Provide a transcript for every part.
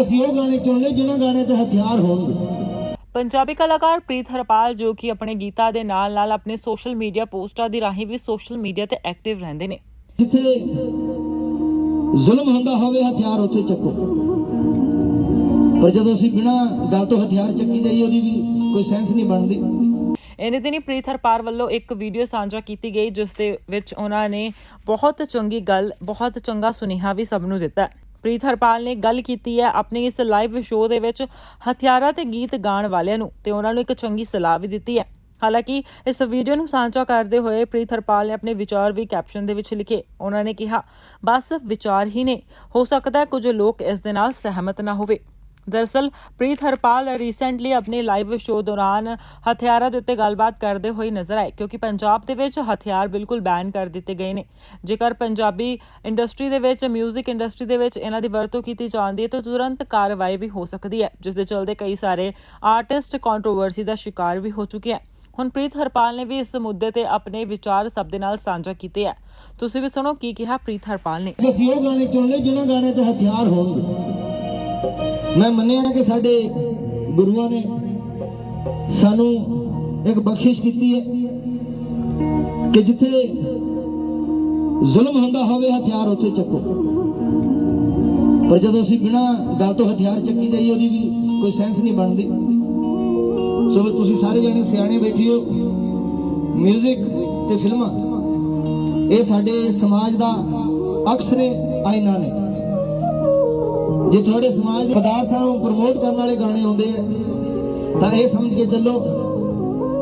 ਅੱਜ ਅਸੀਂ ਉਹ ਗਾਣੇ ਚੁਣ ਲਏ ਜਿਨ੍ਹਾਂ ਗਾਣਿਆਂ 'ਚ ਹਥਿਆਰ ਹੋਣਗੇ। ਪੰਜਾਬੀ ਕਲਾਕਾਰ ਪ੍ਰੀਤ ਹਰਪਾਲ ਜੋ ਕਿ ਆਪਣੇ ਗੀਤਾਂ ਦੇ ਨਾਲ-ਨਾਲ ਆਪਣੇ ਸੋਸ਼ਲ ਮੀਡੀਆ ਪੋਸਟਾਂ ਦੀ ਰਾਹੀਂ ਵੀ ਸੋਸ਼ਲ ਮੀਡੀਆ ਤੇ ਐਕਟਿਵ ਰਹਿੰਦੇ ਨੇ। ਜਿੱਥੇ ਜ਼ੁਲਮ ਹੁੰਦਾ ਹੋਵੇ ਹਥਿਆਰ ਉੱਥੇ ਚੱਕੋ। ਪਰ ਜਦੋਂ ਅਸੀਂ ਬਿਨਾਂ ਗੱਲ ਤੋਂ ਹਥਿਆਰ ਚੱਕੀ ਜਾਈਏ ਉਹਦੀ ਵੀ ਕੋਈ ਸੈਂਸ ਨਹੀਂ ਬਣਦੀ। ਇਹਨੇ ਦਿਨੀ ਪ੍ਰੀਤ ਹਰਪਾਲ ਵੱਲੋਂ ਇੱਕ ਵੀਡੀਓ ਸਾਂਝਾ ਕੀਤੀ ਗਈ ਜਿਸ ਦੇ ਵਿੱਚ ਉਹਨਾਂ ਨੇ ਬਹੁਤ ਚੰਗੀ ਗੱਲ ਬਹੁਤ ਚੰਗਾ ਸੁਨੇਹਾ ਵੀ ਸਭ ਨੂੰ ਦਿੱਤਾ। ਪ੍ਰੀਤ ਹਰਪਾਲ ਨੇ ਗੱਲ ਕੀਤੀ ਹੈ ਆਪਣੇ ਇਸ ਲਾਈਵ ਸ਼ੋਅ ਦੇ ਵਿੱਚ ਹਥਿਆਰਾਂ ਤੇ ਗੀਤ ਗਾਉਣ ਵਾਲਿਆਂ ਨੂੰ ਤੇ ਉਹਨਾਂ ਨੂੰ ਇੱਕ ਚੰਗੀ ਸਲਾਹ ਵੀ ਦਿੱਤੀ ਹੈ। ਹਾਲਾਂਕਿ ਇਸ ਵੀਡੀਓ ਨੂੰ ਸਾਂਝਾ ਕਰਦੇ ਹੋਏ ਪ੍ਰੀਤ ਹਰਪਾਲ ਨੇ ਆਪਣੇ ਵਿਚਾਰ ਵੀ ਕੈਪਸ਼ਨ ਦੇ ਵਿੱਚ ਲਿਖੇ। ਉਹਨਾਂ ਨੇ ਕਿਹਾ, ਬਸ ਵਿਚਾਰ ਹੀ ਨੇ। ਹੋ ਸਕਦਾ ਕੁਝ ਲੋਕ ਇਸ ਦੇ ਨਾਲ ਸਹਿਮਤ ਨਾ ਹੋਵੇ। ਦਰਅਸਲ ਪ੍ਰੀਤ ਹਰਪਾਲ ਰੀਸੈਂਟਲੀ ਆਪਣੇ ਲਾਈਵ ਸ਼ੋਅ ਦੌਰਾਨ ਹਥਿਆਰਾਂ ਦੇ ਉੱਤੇ ਗੱਲਬਾਤ ਕਰਦੇ ਹੋਏ ਨਜ਼ਰ ਆਏ, ਕਿਉਂਕਿ ਪੰਜਾਬ ਦੇ ਵਿੱਚ ਹਥਿਆਰ ਬਿਲਕੁਲ ਬੈਨ ਕਰ ਦਿੱਤੇ ਗਏ ਨੇ। ਜੇਕਰ ਪੰਜਾਬੀ ਇੰਡਸਟਰੀ ਦੇ ਵਿੱਚ 뮤직 ਇੰਡਸਟਰੀ ਦੇ ਵਿੱਚ ਇਹਨਾਂ ਦੀ ਵਰਤੋਂ ਕੀਤੀ ਜਾਂਦੀ ਹੈ, ਤਾਂ ਤੁਰੰਤ ਕਾਰਵਾਈ ਵੀ ਹੋ ਸਕਦੀ ਹੈ ਜਿਸ ਦੇ ਚਲਦੇ ਕਈ ਸਾਰੇ ਆਰਟਿਸਟ ਕੰਟਰੋਵਰਸੀ ਦਾ ਸ਼ਿਕਾਰ ਵੀ ਹੋ ਚੁੱਕੇ ਹਨ। ਹੁਣ ਪ੍ਰੀਤ ਹਰਪਾਲ ਨੇ ਵੀ ਇਸ ਮੁੱਦੇ ਤੇ ਆਪਣੇ ਵਿਚਾਰ ਸਭ ਦੇ ਨਾਲ ਸਾਂਝਾ ਕੀਤੇ ਆ। ਤੁਸੀਂ ਵੀ ਸੁਣੋ ਕੀ ਕਿਹਾ ਪ੍ਰੀਤ ਹਰਪਾਲ ਨੇ। ਅੱਜ ਗਾਣੇ ਚੁਣ ਲਏ, ਜਿਨ੍ਹਾਂ ਗਾਣਿਆਂ 'ਚ ਹਥਿਆਰ ਹੋਣਗੇ। ਮੈਂ ਮੰਨਿਆ ਕਿ ਸਾਡੇ ਗੁਰੂਆਂ ਨੇ ਸਾਨੂੰ ਇੱਕ ਬਖਸ਼ਿਸ਼ ਕੀਤੀ ਹੈ ਕਿ ਜਿੱਥੇ ਜ਼ੁਲਮ ਹੁੰਦਾ ਹੋਵੇ, ਹਥਿਆਰ ਉੱਥੇ ਚੱਕੋ। ਪਰ ਜਦੋਂ ਅਸੀਂ ਬਿਨਾਂ ਗੱਲ ਤੋਂ ਹਥਿਆਰ ਚੱਕੀ ਜਾਈਏ, ਉਹਦੀ ਵੀ ਕੋਈ ਸੈਂਸ ਨਹੀਂ ਬਣਦੀ। ਸੋ ਤੁਸੀਂ ਸਾਰੇ ਜਣੇ ਸਿਆਣੇ ਬੈਠੇ ਹੋ। 뮤직 ਤੇ ਫਿਲਮਾਂ, ਇਹ ਸਾਡੇ ਸਮਾਜ ਦਾ ਅਕਸਰੇ ਆਇਨਾ ਨੇ। ਜੇ ਤੁਹਾਡੇ ਸਮਾਜ ਦੇ ਪਦਾਰਥਾਂ ਨੂੰ ਪ੍ਰਮੋਟ ਕਰਨ ਵਾਲੇ ਗਾਣੇ ਆਉਂਦੇ ਆ, ਤਾਂ ਇਹ ਸਮਝ ਕੇ ਚੱਲੋ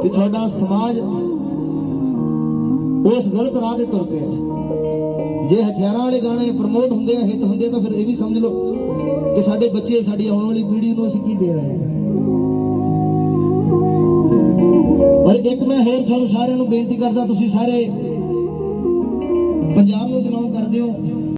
ਕਿ ਤੁਹਾਡਾ ਸਮਾਜ ਉਸ ਗਲਤ ਰਾਹ ਤੇ ਤੁਰ ਪਿਆ ਜੇ ਹਥਿਆਰਾਂ ਵਾਲੇ ਗਾਣੇ ਪ੍ਰਮੋਟ ਹੁੰਦੇ ਆ ਹਿੱਟ ਹੁੰਦੇ ਤਾਂ ਫਿਰ ਇਹ ਵੀ ਸਮਝ ਲਓ ਕਿ ਸਾਡੇ ਬੱਚੇ, ਸਾਡੀ ਆਉਣ ਵਾਲੀ ਪੀੜ੍ਹੀ ਨੂੰ ਅਸੀਂ ਕੀ ਦੇ ਰਹੇ ਹਾਂ। ਪਰ ਇੱਕ ਮੈਂ ਹੋਰ ਤੁਹਾਨੂੰ ਸਾਰਿਆਂ ਨੂੰ ਬੇਨਤੀ ਕਰਦਾ, ਤੁਸੀਂ ਸਾਰੇ ਪੰਜਾਬ ਨੂੰ ਬਿਲੋਂਗ ਕਰਦੇ ਹੋ।